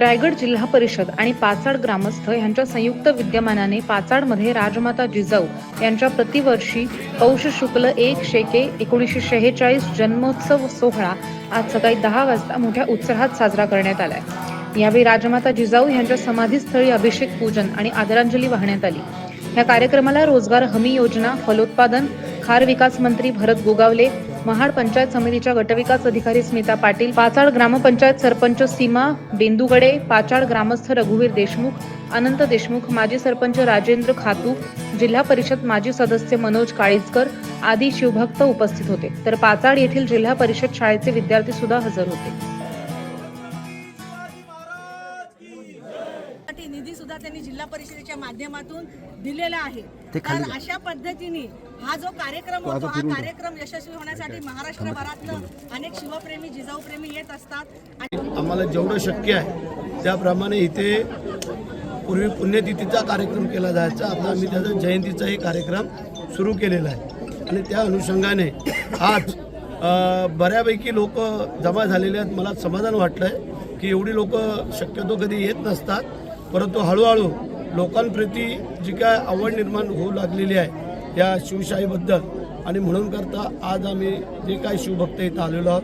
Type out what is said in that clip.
रायगड जिल्हा परिषद आणि पाचाड ग्रामस्थ यांच्या संयुक्त विद्यमानाने पाचाडमध्ये राजमाता जिजाऊ यांच्या प्रतिवर्षी पौष शुक्ल एक शेके एकोणीसशे शेहेचाळीस जन्मोत्सव सोहळा आज सकाळी दहा वाजता मोठ्या उत्साहात साजरा करण्यात आलाय. यावेळी राजमाता जिजाऊ यांच्या समाधीस्थळी अभिषेक पूजन आणि आदरांजली वाहण्यात आली. या कार्यक्रमाला रोजगार हमी योजना फलोत्पादन खार विकास मंत्री भरत गोगावले महाड पंचायत समितीच्या गटविकास अधिकारी स्मिता पाटील पाचाड ग्रामपंचायत सरपंच सीमा बेंदुगडे पाचाड ग्रामस्थ रघुवीर देशमुख अनंत देशमुख माजी सरपंच राजेंद्र खातू जिल्हा परिषद माजी सदस्य मनोज काळीजकर आदी शिवभक्त उपस्थित होते. तर पाचाड येथील जिल्हा परिषद शाळेचे विद्यार्थी सुद्धा हजर होते. साठी निधी सुद्धा त्यांनी जिल्हा परिषदेच्या माध्यमातून दिलेला आहे. तर अशा पद्धतीने हा जो कार्यक्रम होतो हा कार्यक्रम यशस्वी होण्यासाठी महाराष्ट्रभरातनं अनेक शिवप्रेमी जिजाऊप्रेमी येत असतात. आणि आम्हाला जेवढं शक्य आहे त्याप्रमाणे इथे पूर्वी पुण्यतिथीचा कार्यक्रम केला जायचा. आता आम्ही त्याचा जयंतीचाही कार्यक्रम सुरू केलेला आहे. आणि त्या अनुषंगाने आज बऱ्यापैकी लोक जमा झालेले आहेत. मला समाधान वाटलं आहे की एवढी लोक शक्यतो कधी येत नसतात. परंतु हळूहळू लोकांप्रती जी काय आवड निर्माण होऊ लागलेली आहे या शिवशाहीबद्दल. आणि म्हणून करता आज आम्ही जे काही शिवभक्त इथं आलेलो आहोत